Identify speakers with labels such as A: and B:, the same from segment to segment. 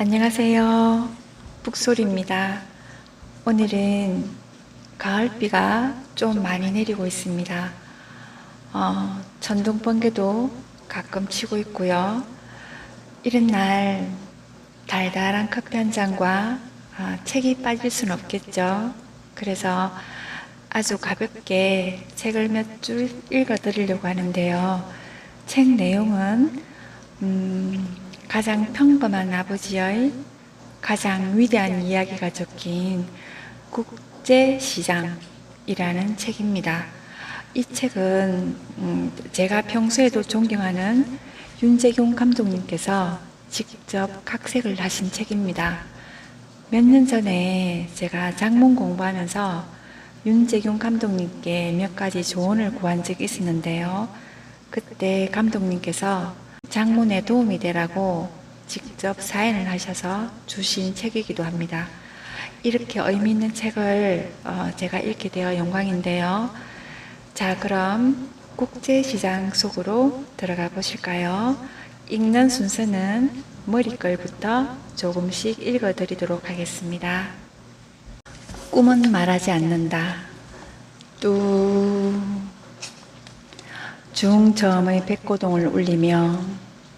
A: 안녕하세요. 북소리입니다. 오늘은 가을비가 좀 많이 내리고 있습니다. 어, 전동 번개도 가끔 치고 있고요. 이런 날 달달한 커피 한 잔과 아, 책이 빠질 순 없겠죠. 그래서 아주 가볍게 책을 몇 줄 읽어 드리려고 하는데요. 책 내용은 음, 가장 평범한 아버지의 가장 위대한 이야기가 적힌 국제시장이라는 책입니다. 이 책은 음, 제가 평소에도 존경하는 윤재경 감독님께서 직접 각색을 하신 책입니다. 몇 년 전에 제가 장문 공부하면서 윤재경 감독님께 몇 가지 조언을 구한 적이 있었는데요. 그때 감독님께서 장문에 도움이 되라고 직접 사인을 하셔서 주신 책이기도 합니다. 이렇게 의미 있는 책을 어, 제가 읽게 되어 영광인데요. 자, 그럼 국제시장 속으로 들어가 보실까요? 읽는 순서는 머리글부터 조금씩 읽어 드리도록 하겠습니다. 꿈은 말하지 않는다. 뚜. 중저음의 백고동을 울리며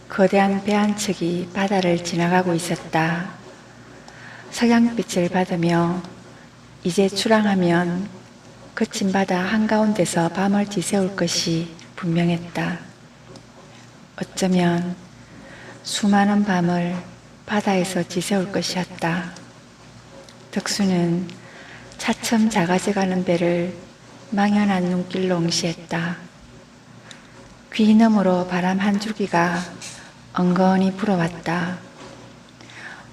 A: 거대한 배 한 척이 바다를 지나가고 있었다. 석양빛을 받으며 이제 출항하면 거친 바다 한가운데서 밤을 지새울 것이 분명했다. 어쩌면 수많은 밤을 바다에서 지새울 것이었다. 덕수는 차츰 작아져가는 배를 망연한 눈길로 응시했다. 귀 너머로 바람 한 줄기가 엉건히 불어왔다.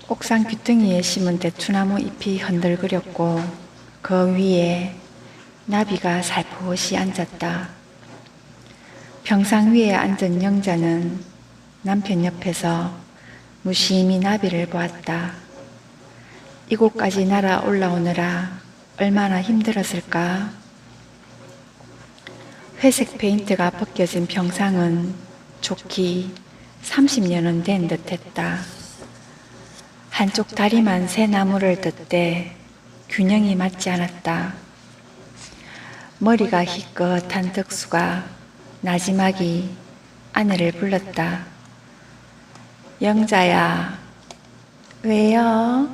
A: 옥상 귀퉁이에 심은 대추나무 잎이 흔들거렸고 그 위에 나비가 살포시 앉았다. 평상 위에 앉은 영자는 남편 옆에서 무심히 나비를 보았다. 이곳까지 날아 올라오느라 얼마나 힘들었을까? 회색 페인트가 벗겨진 평상은 좋기 30년은 된 듯했다. 한쪽 다리만 새 나무를 뜯되 균형이 맞지 않았다. 머리가 희끗한 덕수가 나지막이 아내를 불렀다. 영자야, 왜요?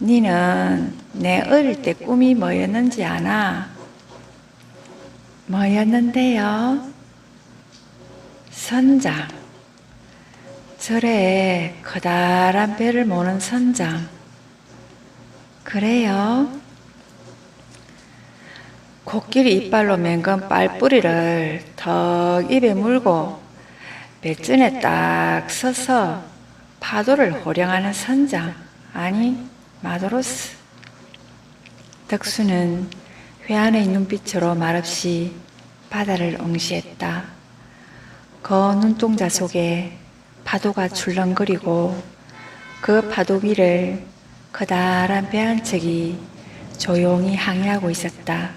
A: 니는 내 어릴 때 꿈이 뭐였는지 아나? 뭐였는데요? 선장. 절에 커다란 배를 모는 선장. 그래요? 코끼리 이빨로 맹건 빨뿌리를 턱 입에 물고 배전에 딱 서서 파도를 호령하는 선장. 아니, 마도로스. 덕수는 회한의 눈빛으로 말없이 바다를 응시했다. 그 눈동자 속에 파도가 출렁거리고 그 파도 위를 커다란 배 한 척이 조용히 항해하고 있었다.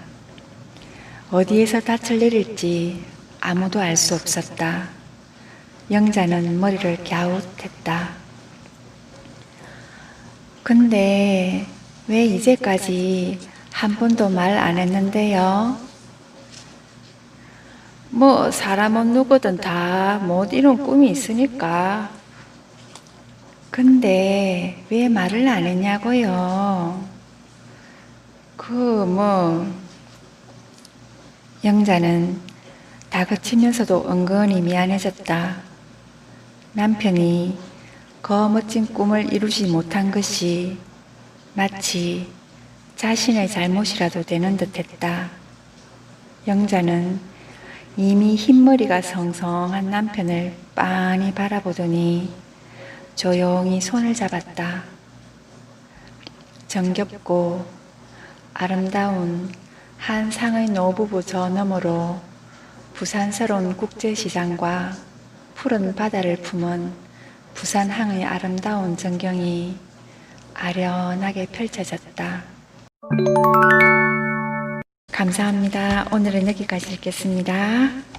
A: 어디에서 닻을 내릴지 아무도 알 수 없었다. 영자는 머리를 갸웃했다. 근데 왜 이제까지 한 번도 말 안 했는데요? 뭐 사람은 누구든 다 못 이룬 꿈이 있으니까. 근데 왜 말을 안 했냐고요? 그 뭐 영자는 다그치면서도 은근히 미안해졌다. 남편이 그 멋진 꿈을 이루지 못한 것이 마치 자신의 잘못이라도 되는 듯 했다. 영자는 이미 흰머리가 성성한 남편을 빤히 바라보더니 조용히 손을 잡았다. 정겹고 아름다운 한 상의 노부부 저 너머로 부산스러운 국제시장과 푸른 바다를 품은 부산항의 아름다운 전경이 아련하게 펼쳐졌다. 감사합니다. 오늘은 여기까지 읽겠습니다.